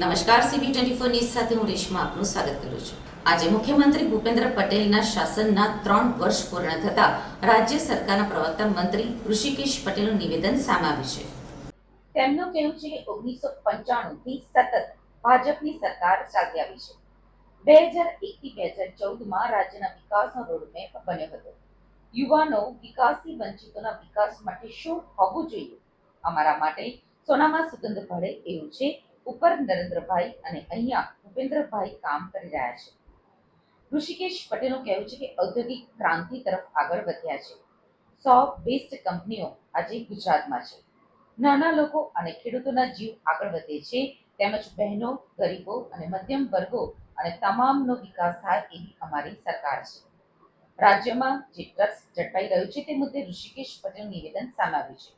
નમસ્કાર CB twenty four news સાથે હું રેશમા આપનું સ્વાગત કરું છું. આજે મુખ્યમંત્રી ભૂપેન્દ્ર પટેલના શાસનના ત્રણ વર્ષ પૂર્ણ થતા રાજ્ય સરકારના પ્રવક્તા મંત્રી ઋષિકેશ પટેલનું નિવેદન સામે આવ્યું છે. તેમનું કહેવું છે કે ઓગણીસો પંચાણું થી સતત ભાજપની સરકાર ચાલતી આવી છે. બે હજાર એક થી બે હજાર ચૌદમાં રાજ્યના વિકાસનો રોડમેપ બન્યો હતો. યુવાનો વિકાસથી વંચિતોના વિકાસ માટે શું હોવું જોઈએ? અમારા માટે સોનામાં સુગંધ ભળે એવું છે ઉપર નરેન્દ્રભાઈ અને અહીંયા ભૂપેન્દ્રભાઈ કામ કરી રહ્યા છે. ઋષિકેશ પટેલનું કહેવું છે કે ઔદ્યોગિક ક્રાંતિ તરફ આગળ વધ્યા છે. સો બેસ્ટ કંપનીઓ આજે ગુજરાતમાં છે. નાના લોકો અને ખેડૂતોના જીવ આગળ વધે છે. તેમજ બહેનો, ગરીબો અને મધ્યમ વર્ગો અને તમામનો વિકાસ થાય એવી અમારી સરકાર છે. રાજ્યમાં જે ટ્રસ્ટ ઝડપાઈ રહ્યું છે તે મુદ્દે ઋષિકેશ પટેલ નિવેદન સામે છે.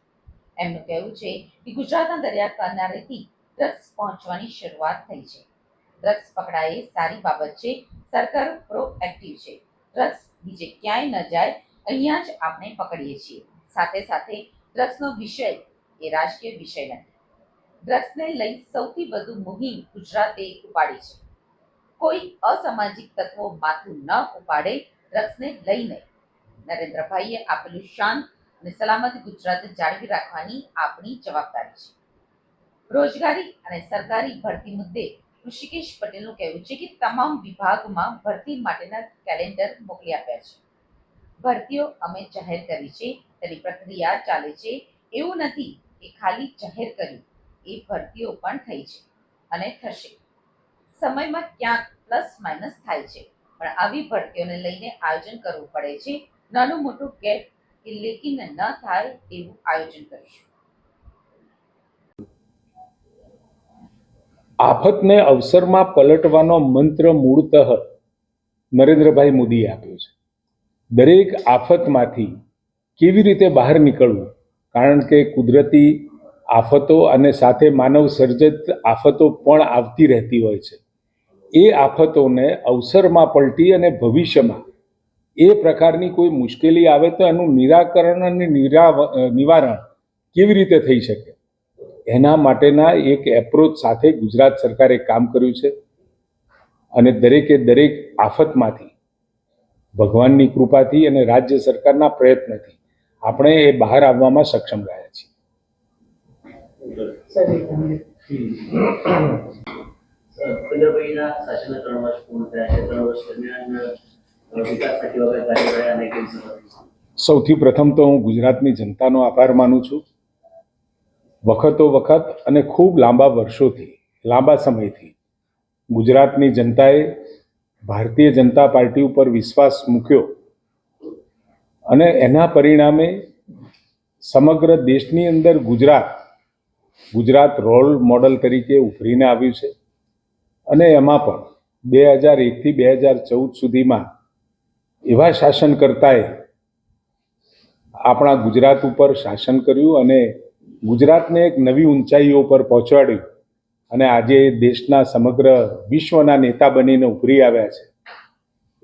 એમનું કહેવું છે કે ગુજરાતના દરિયા કિનારેથી ડ્રગ્સ પહોંચવાની શરૂઆત થઈ છે. ડ્રગ્સ પકડાય એ સારી બાબત છે. સરકાર પ્રોએક્ટિવ છે. ડ્રગ્સ બીજે ક્યાંય ન જાય, અહીંયા જ આપણે પકડીએ છીએ. સાથે સાથે ડ્રગ્સનો વિષય એ રાજકીય વિષય નથી. ડ્રગ્સને લઈ સૌથી વધુ મુહિમ ગુજરાતે ઉપાડી છે. કોઈ અસામાજિક તત્વો માથું ન ઉપાડે, ડ્રગ્સને લઈને. નરેન્દ્રભાઈએ આપેલું શાંત અને સલામત ગુજરાત જાળવી રાખવાની આપણી જવાબદારી છે. રોજગારી અને સરકારી ભરતી મુદ્દે ઋષિકેશ પટેલનું કહેવું છે કે તમામ વિભાગમાં ભરતી માટેના કેલેન્ડર મોકલી આપ્યા છે. ભરતીઓ અમે જાહેર કરી છે, તેની પ્રક્રિયા ચાલે છે, એવું નથી કે ખાલી જાહેર કરી, એ ભરતીઓ પણ થઈ છે અને થશે. સમયમાં ક્યાંક પ્લસ માઇનસ થાય છે, પણ આવી ભરતીઓને લઈને આયોજન કરવું પડે છે. નાનું મોટું ગેપ કે લેકિન ન થાય એવું આયોજન કરીશું. આફતને અવસરમાં પલટવાનો મંત્ર મૂળતઃ નરેન્દ્રભાઈ મોદીએ આપ્યો છે. દરેક આફતમાંથી કેવી રીતે બહાર નીકળવું? કારણ કે કુદરતી આફતો અને સાથે માનવ સર્જિત આફતો પણ આવતી રહેતી હોય છે. એ આફતોને અવસરમાં પલટી અને ભવિષ્યમાં એ પ્રકારની કોઈ મુશ્કેલી આવે તો એનું નિરાકરણ અને નિરાવ, નિવારણ કેવી રીતે થઈ શકે? એના માટેના એક એપ્રોચ સાથે ગુજરાત સરકારે કામ કર્યું છે. અને દરેકે દરેક આફતમાંથી ભગવાનની કૃપાથી અને રાજ્ય સરકારના પ્રયત્નથી આપણે એ બહાર આવવામાં સક્ષમ રહ્યા છીએ. સૌથી પ્રથમ તો હું ગુજરાતની જનતાનો આભાર માનું છું. વખતો વખત અને ખૂબ લાંબા વર્ષોથી, લાંબા સમયથી ગુજરાતની જનતાએ ભારતીય જનતા પાર્ટી ઉપર વિશ્વાસ મૂક્યો અને એના પરિણામે સમગ્ર દેશની અંદર ગુજરાત ગુજરાત રોલ મોડલ તરીકે ઉભરીને આવ્યું છે અને એમાં પણ બે હજાર એકથી બે હજાર ચૌદ સુધીમાં એવા શાસનકર્તાએ આપણા ગુજરાત ઉપર શાસન કર્યું અને ગુજરાતને એક નવી ઊંચાઈઓ પર પહોંચાડ્યું અને આજે દેશના સમગ્ર વિશ્વના નેતા બનીને ઉભરી આવ્યા છે.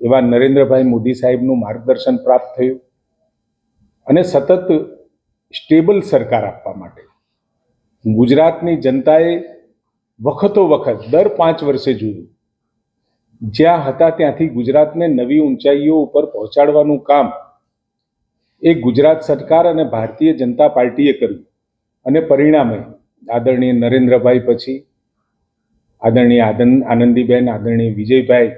એવા નરેન્દ્રભાઈ મોદી સાહેબનું માર્ગદર્શન પ્રાપ્ત થયું અને સતત સ્ટેબલ સરકાર આપવા માટે. ગુજરાતની જનતાએ વખતો વખત, દર પાંચ વર્ષે જોયું, જ્યાં હતા ત્યાંથી ગુજરાતને નવી ઊંચાઈઓ ઉપર પહોંચાડવાનું કામ એ ગુજરાત સરકાર અને ભારતીય જનતા પાર્ટીએ કર્યું. અને પરિણામે આદરણીય નરેન્દ્રભાઈ પછી, આદરણીય આદન, આનંદીબેન, આદરણીય વિજયભાઈ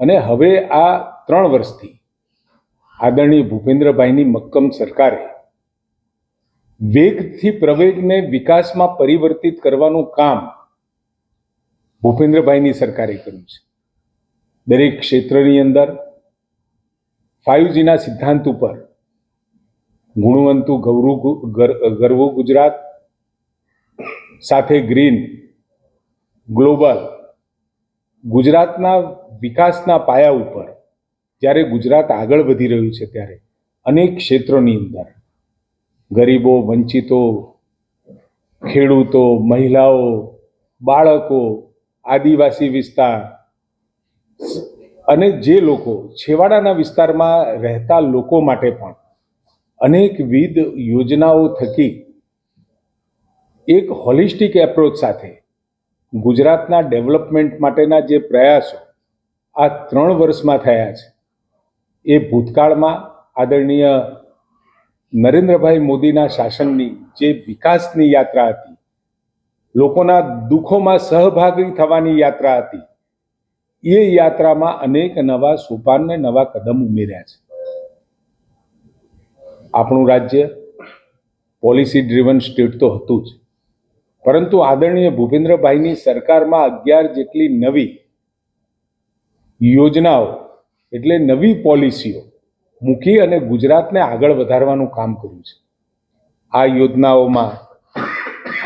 અને હવે આ ત્રણ વર્ષથી આદરણીય ભૂપેન્દ્રભાઈની મક્કમ સરકારે વેગથી પ્રવેગને વિકાસમાં પરિવર્તિત કરવાનું કામ ભૂપેન્દ્રભાઈની સરકારે કર્યું છે. દરેક ક્ષેત્રની અંદર ફાઇવજીના સિદ્ધાંત ઉપર ગુણવંતું ગૌરવ ગરવું ગુજરાત, સાથે ગ્રીન, ગ્લોબલ, ગુજરાતના વિકાસના પાયા ઉપર, જ્યારે ગુજરાત આગળ વધી રહ્યું છે ત્યારે, અનેક ક્ષેત્રોની અંદર, ગરીબો, વંચિતો, ખેડૂતો, મહિલાઓ, બાળકો, આદિવાસી વિસ્તાર, અને જે લોકો છેવાડાના વિસ્તારમાં રહેતા લોકો માટે પણ અનેકવિધ યોજનાઓ થકી એક હોલિસ્ટિક એપ્રોચ સાથે ગુજરાતના ડેવલપમેન્ટ માટેના જે પ્રયાસો આ ત્રણ વર્ષમાં થયા છે, એ ભૂતકાળમાં આદરણીય નરેન્દ્રભાઈ મોદીના શાસનની જે વિકાસની યાત્રા હતી, લોકોના દુઃખોમાં સહભાગી થવાની યાત્રા હતી, એ યાત્રામાં અનેક નવા સોપાન ને નવા કદમ ઉમેર્યા છે. આપણું રાજ્ય પોલિસી ડ્રીવન સ્ટેટ તો હતું જ. પરંતુ આદરણીય ભૂપેન્દ્રભાઈની સરકારમાં અગિયાર જેટલી નવી યોજનાઓ એટલે નવી પોલિસીઓ મૂકી અને ગુજરાતને આગળ વધારવાનું કામ કર્યું છે. આ યોજનાઓમાં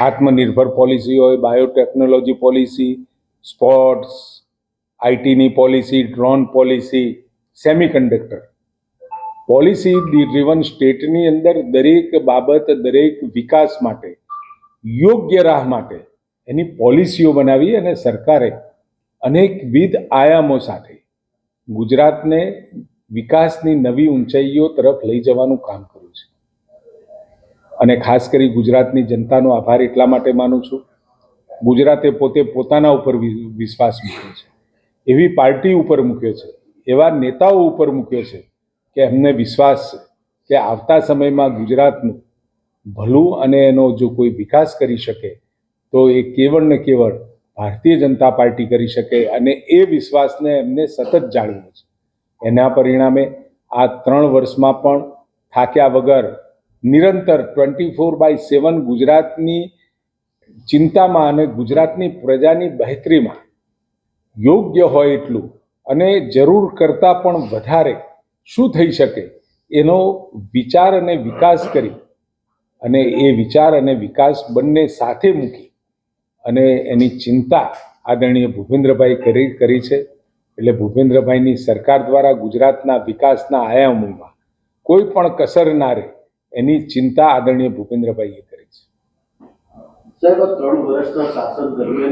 આત્મનિર્ભર પોલિસી હોય biotechnology policy sports આઈટીની policy drone policy semiconductor policy driven સ્ટેટની અંદર દરેક બાબત, દરેક વિકાસ માટે, યોગ્ય રાહ માટે એની પોલિસીઓ બનાવી અને સરકારે અનેકવિધ આયામો સાથે ગુજરાતને વિકાસની નવી ઊંચાઈઓ તરફ લઈ જવાનું કામ કર્યું છે. અને ખાસ કરી ગુજરાતની જનતાનો આભાર એટલા માટે માનું છું. ગુજરાતે પોતે પોતાના ઉપર વિશ્વાસ મૂક્યો છે. એવી પાર્ટી ઉપર મૂક્યો છે. એવા નેતાઓ ઉપર મૂક્યો છે કે એમને વિશ્વાસ છે કે આવતા સમયમાં ગુજરાતનું ભલું અને એનો જો કોઈ વિકાસ કરી શકે, તો એ કેવળ ને કેવળ ભારતીય જનતા પાર્ટી કરી શકે અને એ વિશ્વાસને એમને સતત જાળવ્યો છે. એના પરિણામે આ ત્રણ વર્ષમાં પણ થાક્યા વગર નિરંતર ટ્વેન્ટી ફોર બાય સેવન ગુજરાતની ચિંતામાં અને ગુજરાતની પ્રજાની બહેતરીમાં યોગ્ય હોય એટલું અને જરૂર કરતાં પણ વધારે શું થઈ શકે? એનો વિચાર અને વિકાસ કરી અને એ વિચાર અને વિકાસ બંને સાથે મૂકી અને એની ચિંતા આદરણીય ભૂપેન્દ્રભાઈ કરી કરી છે. એટલે ભૂપેન્દ્રભાઈની સરકાર દ્વારા ગુજરાતના વિકાસના આયામોમાં કોઈ પણ કસર ના રહે એની ચિંતા આદરણીય ભૂપેન્દ્રભાઈએ કરી છે. સાહેબ ત્રણ વર્ષના શાસન દરમિયાન